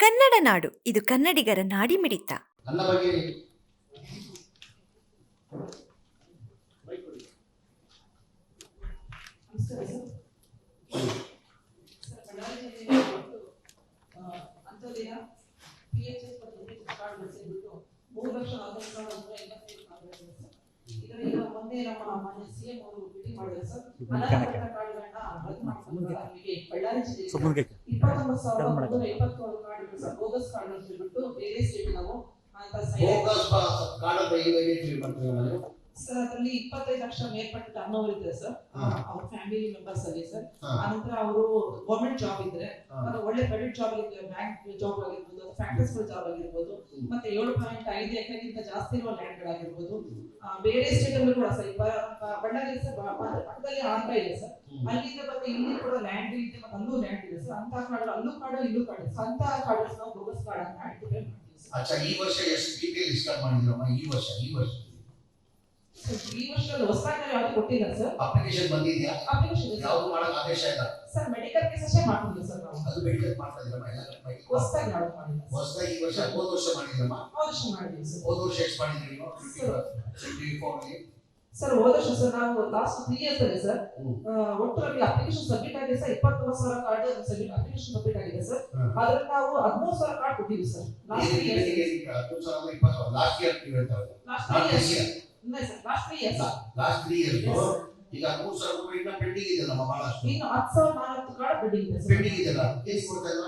ಕನ್ನಡ ನಾಡು. ಇದು ಕನ್ನಡಿಗರ ನಾಡಿ ಮಿಡಿತ ಮಾಡಿದ್ರು ಸರ್. ಬಳ್ಳಾರಿ ಇಪ್ಪತ್ತೊಂಬತ್ತು ಸಾವಿರದ ಸರ್ ಬೋಗಸ್ ಕಾರ್ಡ್ಗಳು ಸೇರಿಬಿಟ್ಟು ಬೇರೆ ಸ್ಟೇಟ್ ನಾವು ಅಂತ ಸರ್ ಅದರಲ್ಲಿ ಇಪ್ಪತ್ತೈದು ಲಕ್ಷ ಮೇಲ್ಪಟ್ಟ ಟರ್ನ್ ಇದೆ ಸರ್. ಅವ್ರ ಫ್ಯಾಮಿಲಿ ಮೆಂಬರ್ಸ್ ಅಲ್ಲಿ ಸರ್. ಆನಂತರ ಅವರು ಗೌರ್ಮೆಂಟ್ ಜಾಬ್ ಇದ್ರೆ. ಮತ್ತೆ ಒಳ್ಳೆ ಪ್ರೈವೇಟ್ ಜಾಬ್ ಬ್ಯಾಂಕ್ ಜಾಬ್ ಆಗಿರ್ಬೋದು ಫ್ಯಾಕ್ಟರ್ಸ್ ಜಾಬ್ ಆಗಿರ್ಬೋದು ಮತ್ತೆ ಏಳು ಪಾಯಿಂಟ್ ಐದು ಎಕರೆಗಿಂತ ಜಾಸ್ತಿ ಇರುವ ಲ್ಯಾಂಡ್ ಗಳಾಗಿರ್ಬೋದು. ಆ, ಬೇರೆ ಸ್ಟೇಟ್ ಅಲ್ಲೂ ಕೂಡ ಸರ್ ಬಳ್ಳಾರಿ ಸರ್ ಪಕ್ಕದಲ್ಲಿ ಆಂಧ್ರ ಇದೆ ಸರ್. ಅಲ್ಲಿಂದ ಮತ್ತೆ ಇಲ್ಲಿ ಕೂಡ ಲ್ಯಾಂಡ್ ಇದೆ ಮತ್ತೆ ಅಲ್ಲೂ ಲ್ಯಾಂಡ್ ಇದೆ ಸರ್ ಅಂತ ಕಾರ್ಡ್ ಅಲ್ಲೂ ಕಾರ್ಡ್ ಇಲ್ಲೂ ಇದೆ ಅಂತ ಕಾರ್ಡ್ ನಾವು ಬೋಗಸ್ ಕಾಡು ಅಂತ ಐಡೆಂಟಿಫೈ ಮಾಡ್ತೀವಿ ಅಚ್ಚಾ ಈ ವರ್ಷ ಎಷ್ಟು ಡೀಟೇಲ್ ಇಷ್ಟ ಮಾಡಿದ್ರಮ್ಮ? ಈ ವರ್ಷ ಈ ವರ್ಷ. ಈ ವರ್ಷದಲ್ಲಿ ಹೊಸದಾಗಿ ಯಾವ್ದು ಕೊಟ್ಟಿಲ್ಲ ಸರ್ ಅಪ್ಲಿಕೇಶನ್ ಬಂದಿದ್ಯಾ? ಅಪ್ಲಿಕೇಶನ್ ಯಾವ್ದು ಮಾಡಕ್ ಆದೇಶ ಇಲ್ಲ. ಸರ್ ಮೆಡಿಕಲ್ ಕೇಸ್ ಅಷ್ಟೇ ಮಾಡ್ತಿದ್ವಿ ಸರ್ ನಾವು. ಅದು ಮೆಡಿಕಲ್ ಮಾಡ್ತಾ ಇದ್ರಮ್ಮ ಎಲ್ಲ ಹೊಸದಾಗಿ ಯಾವ್ದು ಮಾಡಿಲ್ಲ. ಹೊಸದಾಗಿ ಈ ವರ್ಷ ಹೋದ ವರ್ಷ ಮಾಡಿದ್ರಮ್ಮ? ಹೋದ ವರ್ಷ ಮಾಡಿದ್ವಿ ಸರ್ ಹೋದ ವರ್ಷ ಎಷ್ಟು ಮಾಡಿದ್ರಿ ನೀವು? ಟ್ವೆಂಟಿ ಫೋರ್ ಸರ್ ಹೋದ ವರ್ಷ ಸರ್ ನಾವು ಲಾಸ್ಟ್ ತ್ರೀ ಇಯರ್ಸ್ ಅಲ್ಲಿ ಸರ್ ಒಟ್ಟು ನಮಗೆ ಅಪ್ಲಿಕೇಶನ್ ಸಬ್ಮಿಟ್ ಆಗಿದೆ ಸರ್ ಇಪ್ಪತ್ತೊಂಬತ್ತು ಸಾವಿರ ಕಾರ್ಡ್ ಸಬ್ಮಿಟ್ ಅಪ್ಲಿಕೇಶನ್ ಸಬ್ಮಿಟ್ ಆಗಿದೆ ಸರ್. ಅದ್ರಲ್ಲಿ ನಾವು ಹದಿಮೂರು ಸಾವಿರ ಕಾರ್ಡ್ ಕೊಟ್ಟಿದ್ವಿ sir last three years last year last three years. Sir ಈಗ ಮೂರು ಸಾವಿರ ರೂಪಾಯಿ ಇನ್ನ ಪೆಂಡಿಂಗ್ ಇದೆ ನಮ್ಮ ಬಹಳಷ್ಟು. ಇನ್ನು ಹತ್ತು ಸಾವಿರ ನಾಲ್ಕು ಕಾರ್ಡ್ ಪೆಂಡಿಂಗ್ ಇದೆ ಸರ್ ಪೆಂಡಿಂಗ್ ಇದೆಲ್ಲ ಕೇಸ್ ಕೊಡ್ತಾ ಇಲ್ಲ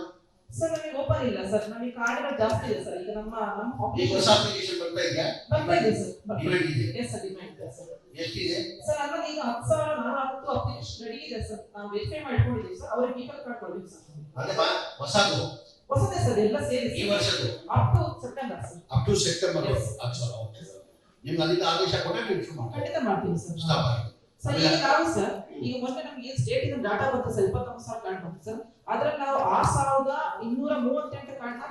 ಸರ್ ನಮಗೆ ಓಪನ್ ಇಲ್ಲ ಸರ್ ನಮಗೆ ಕಾರ್ಡ್ಗಳು ಜಾಸ್ತಿ ಇದೆ ಸರ್ ಈಗ ನಮ್ಮ ನಮ್ಮ ಈಗ ಹೊಸ ಅಪ್ಲಿಕೇಶನ್ ಬರ್ತಾ ಇದೆಯಾ? ಬರ್ತಾ ಇದೆ ಸರ್ ಡಿಮ್ಯಾಂಡ್ ಇದೆ. ಎಸ್ ಸರ್ ಡಿಮ್ಯಾಂಡ್ ಇದೆ ಸರ್ ಎಷ್ಟಿದೆ? ಸರ್ ನಮ್ಮಲ್ಲಿ ಈಗ ಹತ್ತು ಸಾವಿರ ನಾಲ್ಕು ಅಪ್ಲಿಕೇಶನ್ ರೆಡಿ ಇದೆ ಸರ್ ನಾವು ವೆರಿಫೈ ಮಾಡ್ಕೊಂಡಿದ್ದೀವಿ ಸರ್ ಅವ್ರಿಗೆ ಪೀಪಲ್ ಕಾರ್ಡ್ ಕೊಡ್ಬೇಕು ಸರ್ ಅದೇ ಬಾ ಹೊಸದು. ಹೊಸದೇ ಸರ್ ಎಲ್ಲ ಸೇರಿ ಈ ವರ್ಷದ್ದು. Up to September sir up to September Yes. ನಿಮ್ಗೆ ಅಲ್ಲಿಂದ ಆದೇಶ ಕೊಟ್ಟರೆ ನೀವು ಶುರು ಮಾಡಿ ಖಂಡಿತ ಮಾಡ್ತೀವಿ ಸರ್. ಸ್ಟಾಪ್ ಆಗಿ ಸರ್ ಈಗ ನಾವು ಸರ್ ಈಗ ಮೊನ್ನೆ ನಮ್ಗೆ ಏನ್ ಸ್ಟೇಟ್ ಇಂದ ಡಾಟಾ ಬಂತು ಸರ್ ಇಪ್ಪತ್ತೊಂದು ಸಾವಿರ ಕಾರ್ಡ್ ಬಂತು ಸರ್. ಅದ್ರಲ್ಲಿ ನಾವು ಆರ್ ಸಾವಿರದ ಇನ್ನೂರ ಮೂವತ್ತೆಂಟು ಕಾರ್ಡ್ನ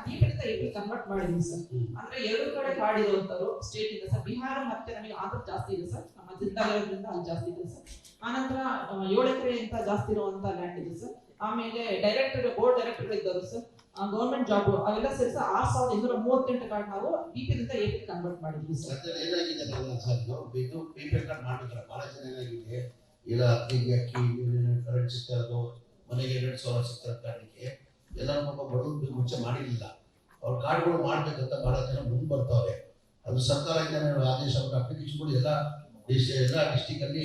ಎಪಿ ಕನ್ವರ್ಟ್ ಮಾಡಿದ್ವಿ ಸರ್. ಅಂದ್ರೆ ಎರಡು ಕಡೆ ಕಾರ್ಡ್ ಇರುವಂತರು ಸ್ಟೇಟ್ ಇಂದ ಸರ್. ಬಿಹಾರ ಮತ್ತೆ ನಮಗೆ ಆಂಧ್ರ ಜಾಸ್ತಿ ಇದೆ ಸರ್. ನಮ್ಮ ಜಿಲ್ಲಾ ಇರೋದ್ರಿಂದ ಅಲ್ಲಿ ಜಾಸ್ತಿ ಇದೆ ಸರ್. ಆನಂತರ ಏಳು ಎಕರೆ ಅಂತ ಜಾಸ್ತಿ ಇರುವಂತ ಲ್ಯಾಂಡ್ ಇದೆ ಸರ್. ಆಮೇಲೆ ಡೈರೆಕ್ಟರ್ ಬೋರ್ಡ್ ಡೈರೆಕ್ಟರ್ ಇದ್ದರು ಸರ್. ಗೌರ್ಮೆಂಟ್ ಜಾಬ್ ಅವೆಲ್ಲ ಸೇರಿ ಆರು ಸಾವಿರದ ಇನ್ನೂರ ಮೂವತ್ತೆಂಟು ಕಾರ್ಡ್ ನಾವು ಬಿಪಿನಿಂದ ಎಪಿ ಕನ್ವರ್ಟ್ ಮಾಡಿದ್ವಿ ಸರ್. ಏನಾಗಿದೆ ಸರ್ ಇದು ಇದು ಪೇಪರ್ ಕಾರ್ಡ್ ಮಾಡಿದ್ರೆ ಬಹಳ ಜನ ಏನಾಗಿದೆ? ಇಲ್ಲ ಅಕ್ಕಿಗೆ ಅಕ್ಕಿ ಕರೆಂಟ್ ಸಿಗ್ತಾ ಮನೆಗೆ ಎರಡು ಸಾವಿರ ಸಿಗ್ತಾ ಕಾರ್ಡಿಗೆ ಎಲ್ಲ ನಮ್ಮ ಬಡವರು ಮುಂಚೆ ಮಾಡಿರಲಿಲ್ಲ. ಅವ್ರ ಕಾರ್ಡ್ಗಳು ಮಾಡ್ಬೇಕಂತ ಬಹಳ ಜನ ಮುಂದೆ ಬರ್ತಾವೆ ಅದು ಸರ್ಕಾರದಿಂದ ಆದೇಶ ಅಪ್ಲಿಕೇಶನ್ಗಳು ಎಲ್ಲ ಎಲ್ಲ ಡಿಸ್ಟಿಕ್ ಅಲ್ಲಿ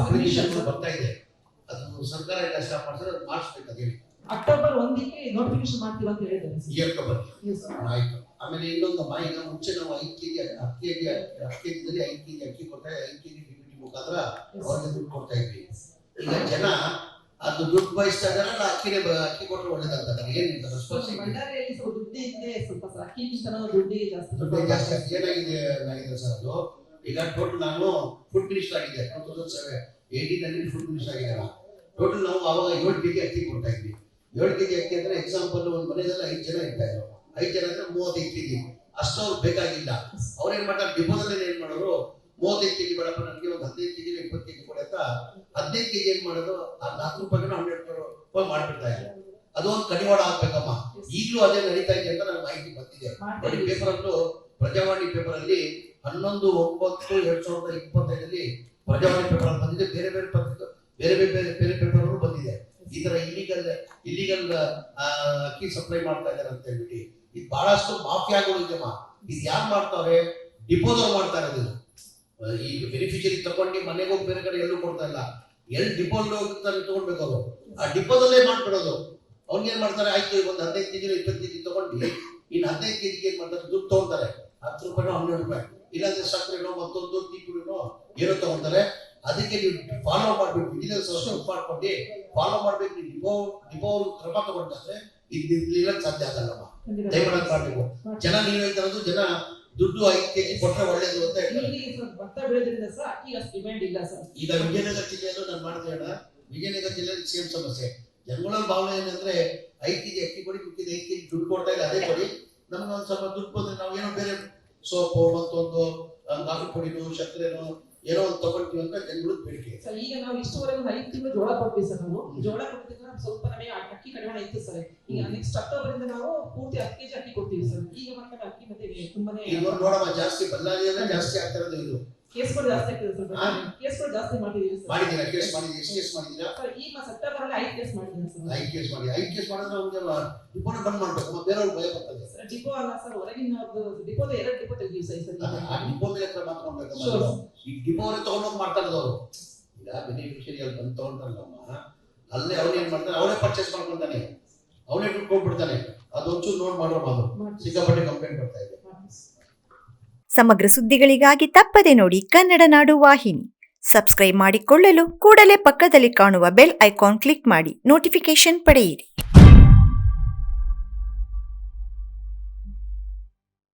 ಅಪ್ಲಿಕೇಶನ್. ಬರ್ತಾ ಇದೆ. ಅದು ಸರ್ಕಾರ ಎಲ್ಲ ಸ್ಟಾಪ್ ಮಾಡಿದ್ರೆ ಅದು ಮಾಡಿಸ್ಬೇಕು ಅದೇ ಅಕ್ಟೋಬರ್ ಒಂದಕ್ಕೆ ನೋಟಿಫಿಕೇಶನ್ ಮಾಡ್ತೀವಿ ಅಂತ ಹೇಳಿದ್ದಾರೆ. ಆಯ್ತು. ಆಮೇಲೆ ಇನ್ನೊಂದು ಮೈ ಈಗ ಮುಂಚೆ ನಾವು ಐದು ಕೆಜಿ ಹತ್ತು ಕೆಜಿ ಹತ್ತು ಕೆಜಿದಲ್ಲಿ ಐದು ಕೆಜಿ ಅಕ್ಕಿ ಕೊಟ್ಟರೆ ಐದು ಕೆಜಿ ಡಿ ಬಿ ಟಿ ಮುಖಾಂತರ. ಅವ್ರಿಗೆ ದುಡ್ಡು ಕೊಡ್ತಾ ಇದ್ವಿ. ಈಗ ಜನ ಅದು ದುಡ್ಡು ಬಯಸ್ತಾ ಇದಾರೆ ಅಲ್ಲ ಅಕ್ಕಿನೇ ಅಕ್ಕಿ ಕೊಟ್ಟರೆ ಒಳ್ಳೇದಂತ ಏನಿಲ್ಲ ಬಳ್ಳಾರಿಯಲ್ಲಿ ಸ್ವಲ್ಪ ದುಡ್ಡಿಗೆ ಸ್ವಲ್ಪ ಜಾಸ್ತಿ. ದುಡ್ಡು ಜಾಸ್ತಿ ಏನಾಗಿದೆ ನಾಗಿದೆ ಸರ್ ಅದು? ಈಗ ಟೋಟಲ್ ನಾನು ಫುಡ್ ಮಿನಿಸ್ಟರ್ ಆಗಿದೆ ಟೂ ತೌಸಂಡ್ ಸೆವೆನ್ ಏಯ್ಟೀನ್ ಅಲ್ಲಿ ಫುಡ್ ಮಿನಿಸ್ಟರ್ ಆಗಿದ್ದಾರೆ ಟೋಟಲ್ ನಾವು ಅವಾಗ ಏಳು ಕೆಜಿ ಅಕ್ಕಿ ಕೊಡ್ತಾ ಇದ್ವಿ. ಏಳು ಕೆಜಿ ಅಕ್ಕಿ ಅಂದ್ರೆ ಎಕ್ಸಾಂಪಲ್ ಒಂದು ಮನೆಯಲ್ಲ ಐದ್ ಜನ ಇರ್ತಾ ಇದ್ರು. ಐದು ಜನ ಅಂದ್ರೆ ಮೂವತ್ತೈದು ಕೆಜಿ. ಅಷ್ಟು ಅವ್ರು ಬೇಕಾಗಿಲ್ಲ. ಅವ್ರೇನ್ ಮಾಡ್ತಾರೆ? ಡಿಪೋದಲ್ಲಿ ಏನ್ ಮಾಡೋರು? ಮೂವತ್ತೈದು ಕೆಜಿ ಬೇಡಪ್ಪ ನನಗೆ ಒಂದು ಹದಿನೈದು ಕೆಜಿ ಇಪ್ಪತ್ತು ಕೆಜಿ ಕೊಡಿ ಅಂತ ಹದಿನೈದು ಕೆಜಿ ಏನ್ ಮಾಡೋದು ಆ ನಾಲ್ಕು ರೂಪಾಯಿನ ಹನ್ನೆರಡು ರೂಪಾಯಿ ಮಾಡ್ಬಿಡ್ತಾ ಇದ್ರು. ಅದು ಒಂದು ಕಡಿವಾಡ ಆಗ್ಬೇಕಮ್ಮ. ಈಗಲೂ ಅದೇ ನಡೀತಾ ಇದೆ ಅಂತ ನನಗೆ ಮಾಹಿತಿ ಬಂದಿದೆ ನೋಡಿ ಪೇಪರ್ ಅಲ್ಲೂ ಪ್ರಜಾವಾಣಿ ಪೇಪರ್ ಅಲ್ಲಿ ಹನ್ನೊಂದು ಒಂಬತ್ತು ಎರಡ್ ಸಾವಿರದ ಇಪ್ಪತ್ತೈದರಲ್ಲಿ ಪ್ರಜಾವಾಣಿ ಪೇಪರ್ ಬಂದಿದೆ. ಬೇರೆ ಬೇರೆ ಪತ್ರಿಕೆ ಬೇರೆ ಬೇರೆ ಬೇರೆ ಬೇರೆ ಪೇಪರ್ ಈ ತರ ಇಲ್ಲಿಗಲ್ ಇಲ್ಲಿಗಲ್ ಅಕ್ಕಿ ಸಪ್ಲೈ ಮಾಡ್ತಾ ಇದಾರೆ ಅಂತ ಹೇಳ್ಬಿಟ್ಟು, ಇದು ಬಹಳಷ್ಟು ಮಾಫಿಯಾಗಳು ಇದೆಮ್ಮ ಇದು ಯಾರು ಮಾಡ್ತಾವ್ರೆ ಡಿಪೋದವ್ರು ಮಾಡ್ತಾ ಇರೋದು ಈ ಬೆನಿಫಿಷರಿ ತಗೊಂಡು ಮನೆಗೆ ಹೋಗಿ ಬೇರೆ ಕಡೆ ಎಲ್ಲೂ ಕೊಡ್ತಾ ಇಲ್ಲ. ಎಲ್ಲಿ ಡಿಪೋಲ್ ಹೋಗ್ತಾರೆ ತಗೊಂಡ್ಬೇಕು ಅವರು? ಆ ಡಿಪೋದಲ್ಲೇ ಮಾಡ್ಬಿಡೋದು. ಅವ್ರಿಗೆ ಏನ್ ಮಾಡ್ತಾರೆ? ಆಯ್ತು, ಒಂದು ಹದಿನೈದು ಕೆಜಿ ಇಪ್ಪತ್ತು ಕೆಜಿ ತಗೊಂಡು, ಇನ್ನು ಹದಿನೈದು ಕೆಜಿಗೆ ಏನ್ ಮಾಡ್ತಾರೆ? ದುಡ್ಡು ತಗೊಂತಾರೆ ಹತ್ತು ರೂಪಾಯಿನೋ, ಹನ್ನೆರಡು ರೂಪಾಯಿ. ಇಲ್ಲಾಂದ್ರೆ ಸಕ್ಕರೆನೋ, ಮತ್ತೊಂದು ತೀಪುಡಿನೋ ಏನೋ ತಗೊಂತಾರೆ ಅದಕ್ಕೆ ನೀವು ಫಾಲೋ ಮಾಡ್ಬೇಕು. ವಿಜಿಲೆನ್ಸ್ ಮಾಡ್ಕೊಂಡು ಫಾಲೋ ಮಾಡ್ಬೇಕು. ನೀವು ಡಿಪೋ ಡಿಪೋ ಕ್ರಮ ತಗೊಂಡ್ರೆ ನಿಲ್ಲಕ್ ಸಾಧ್ಯ ಆಗಲ್ಲಮ್ಮ. ದಯಮಾಡಿ ಮಾಡ್ಬೇಕು ಜನ ನೀವ್ ಹೇಳ್ತಾರದು ಜನ ದುಡ್ಡು ಐದು ಕೆಜಿ ಕೊಟ್ಟರೆ ಒಳ್ಳೇದು ಅಂತ ಹೇಳ್ತಾರೆ. ಈಗ ವಿಜಯನಗರ ಜಿಲ್ಲೆಯಲ್ಲೂ ನಾನು ಮಾಡ್ತೇನೆ ವಿಜಯನಗರ ಜಿಲ್ಲೆಯಲ್ಲಿ ಸೇಮ್ ಸಮಸ್ಯೆ. ಜನಗಳ ಭಾವನೆ ಏನಂದ್ರೆ ಐದು ಕೆಜಿ ಅಕ್ಕಿ ಕೊಡಿ ಮಿಕ್ಕಿದ ಐದು ಕೆಜಿ ದುಡ್ಡು ಕೊಡ್ತಾ ಇಲ್ಲ ಅದೇ ಕೊಡಿ. ನಮ್ಗೆ ಒಂದು ಸ್ವಲ್ಪ ದುಡ್ಡು ಬಂದ್ರೆ ನಾವು ಏನೋ ಬೇರೆ ಸೋಪು ಮತ್ತೊಂದು ಕಾಫಿ ಪುಡಿನೋ ಸಕ್ಕರೆನೋ ಏನೋ ಒಂದು ತಗೊಳ್ತೀವಿ ಅಂತ ಜನಗಳು ಬೇಡಿಕೆ ಸರ್ ಈಗ ನಾವು ಇಷ್ಟುವರೆಗೂ ಐದು ತಿಂಗಳು ಜೋಳ ಕೊಡ್ತೀವಿ ಸರ್ ನಾವು. ಜೋಳ ಕೊಟ್ಟಿದ್ರೆ ಸ್ವಲ್ಪ ನಮಗೆ ಅಕ್ಕಿ ಕಡಿಮೆ ಇತ್ತು ಸರ್. ಈಗ ನೆಕ್ಸ್ಟ್ ಅಕ್ಟೋಬರ್ ಇಂದ ನಾವು ಪೂರ್ತಿ ಹತ್ತು ಕೆಜಿ ಅಕ್ಕಿ ಕೊಡ್ತೀವಿ ಸರ್. ಈಗ ಮಾತ್ರ ಅಕ್ಕಿ ಮತ್ತೆ ತುಂಬಾನೇ ಈಗ ನೋಡಮ್ಮ ಜಾಸ್ತಿ ಬಳ್ಳಾರಿಯಲ್ಲೇ ಜಾಸ್ತಿ ಆಗ್ತಿರೋದು ಇದು. ಕೇಸ್ಗಳು ಜಾಸ್ತಿ ಆಗ್ತಿದೆ ಸರ್? ಕೇಸ್ಗಳು ಜಾಸ್ತಿ ಮಾಡಿದೀವಿ ಸರ್. ಮಾಡಿದ್ದೀರಾ? ಕೇಸ್ ಮಾಡಿದ್ದೀರಾ? ಎಷ್ಟು ಕೇಸ್ ಮಾಡಿದೀರಾ ಸರ್ ಈ ಮಾಸ ಸೆಪ್ಟೆಂಬರ್ ಅಲ್ಲಿ ಐದು ಕೇಸ್ ಮಾಡಿದ್ದೀನಿ ಸರ್. ಐದು ಕೇಸ್ ಮಾಡಿ ಐದು ಕೇಸ್ ಮಾಡಿದ್ರೆ ಅವ್ರಿಗೆ ಬನ್ ಬಂದ್ ಮಾಡ್ಬೇಕು. ಬೇರೆಯವ್ರಿಗೆ ಭಯ ಬರ್ತದೆ ಡಿಪೋ ಅಲ್ಲ ಸರ್ ಹೊರಗಿನ ಡಿಪೋದ ಎರಡು ಡಿಪೋ ತೆಗ್ದೀವಿ ಸರ್ ಆ ಡಿಪೋ ಮೇಲೆ ಹತ್ರ ಮಾತ್ರ Sure. ಈ ಡಿಪೋ ಅವರೇ ತಗೊಂಡೋಗಿ ಮಾಡ್ತಾ ಇರೋದು ಅವರು ಈಗ ಬೆನಿಫಿಷರಿ ಅಲ್ಲಿ ಬಂದು ತಗೊಂಡ್ರಲ್ಲಮ್ಮ ಅಲ್ಲೇ ಅವನೇ ಏನ್ ಮಾಡ್ತಾನೆ ಅವನೇ ಪರ್ಚೇಸ್ ಮಾಡ್ಕೊಂತಾನೆ ಅವನೇ ದುಡ್ಡು ಕೊಟ್ಬಿಡ್ತಾನೆ ಅದು ಒಂಚೂರು ನೋಡ್ ಮಾಡ್ರೋ ಮಾಡು ಮಾಡ್ತೀವಿ ಸಿಕ್ಕಾಪಟ್ಟೆ ಕಂಪ್ಲೇಂಟ್ ಬರ್ತಾ ಇದೆ ಸಮಗ್ರ ಸುದ್ದಿಗಳಿಗಾಗಿ ತಪ್ಪದೆ ನೋಡಿ ಕನ್ನಡ ನಾಡು ವಾಹಿನಿ. ಸಬ್ಸ್ಕ್ರೈಬ್ ಮಾಡಿಕೊಳ್ಳಲು ಕೂಡಲೇ ಪಕ್ಕದಲ್ಲಿ ಕಾಣುವ ಬೆಲ್ ಐಕಾನ್ ಕ್ಲಿಕ್ ಮಾಡಿ. ನೋಟಿಫಿಕೇಶನ್ ಪಡೆಯಿರಿ.